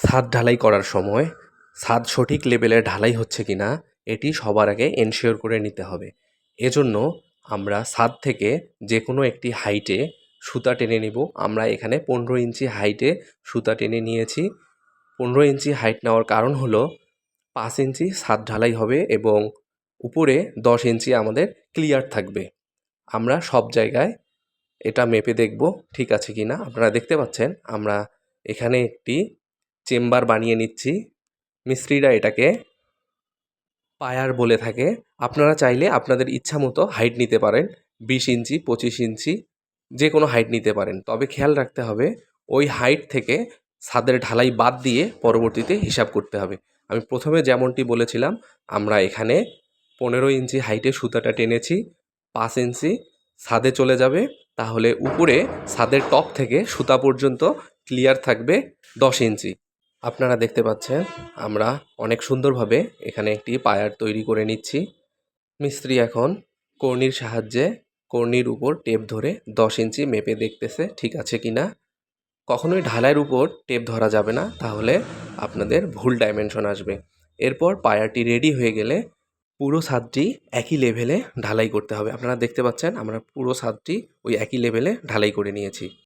ছাদ ঢালাই করার সময় ছাদ সঠিক লেভেলে ঢালাই হচ্ছে কি না এটি সবার আগে এনশিওর করে নিতে হবে। এজন্য আমরা ছাদ থেকে যে কোনো একটি হাইটে সুতা টেনে নিব। আমরা এখানে পনেরো ইঞ্চি হাইটে সুতা টেনে নিয়েছি। পনেরো ইঞ্চি হাইট নেওয়ার কারণ হলো পাঁচ ইঞ্চি ছাদ ঢালাই হবে এবং উপরে দশ ইঞ্চি আমাদের ক্লিয়ার থাকবে। আমরা সব জায়গায় এটা মেপে দেখব ঠিক আছে কি না আপনারা দেখতে পাচ্ছেন, আমরা এখানে একটি চেম্বার বানিয়ে নিচ্ছি। মিস্ত্রিরা এটাকে পায়ার বলে থাকে। আপনারা চাইলে আপনাদের ইচ্ছা মতো হাইট নিতে পারেন, বিশ ইঞ্চি, পঁচিশ ইঞ্চি যে কোনো হাইট নিতে পারেন। তবে খেয়াল রাখতে হবে, ওই হাইট থেকে ছাদের ঢালাই বাদ দিয়ে পরবর্তীতে হিসাব করতে হবে। আমি প্রথমে যেমনটি বলেছিলাম, আমরা এখানে পনেরো ইঞ্চি হাইটে সুতাটা টেনেছি, পাঁচ ইঞ্চি ছাদে চলে যাবে। তাহলে উপরে ছাদের টপ থেকে সুতা পর্যন্ত ক্লিয়ার থাকবে দশ ইঞ্চি। আপনারা দেখতে পাচ্ছেন, আমরা অনেক সুন্দরভাবে এখানে একটি পায়ার তৈরি করে নিচ্ছি। মিস্ত্রি এখন কর্নির সাহায্যে কর্নির উপর টেপ ধরে দশ ইঞ্চি মেপে দেখতেছে ঠিক আছে কি না। কখনোই ঢালাইয়ের উপর টেপ ধরা যাবে না, তাহলে আপনাদের ভুল ডাইমেনশন আসবে। এরপর পায়ারটি রেডি হয়ে গেলে পুরো ছাদটি একই লেভেলে ঢালাই করতে হবে। আপনারা দেখতে পাচ্ছেন, আমরা পুরো ছাদটি ওই একই লেভেলে ঢালাই করে নিয়েছি।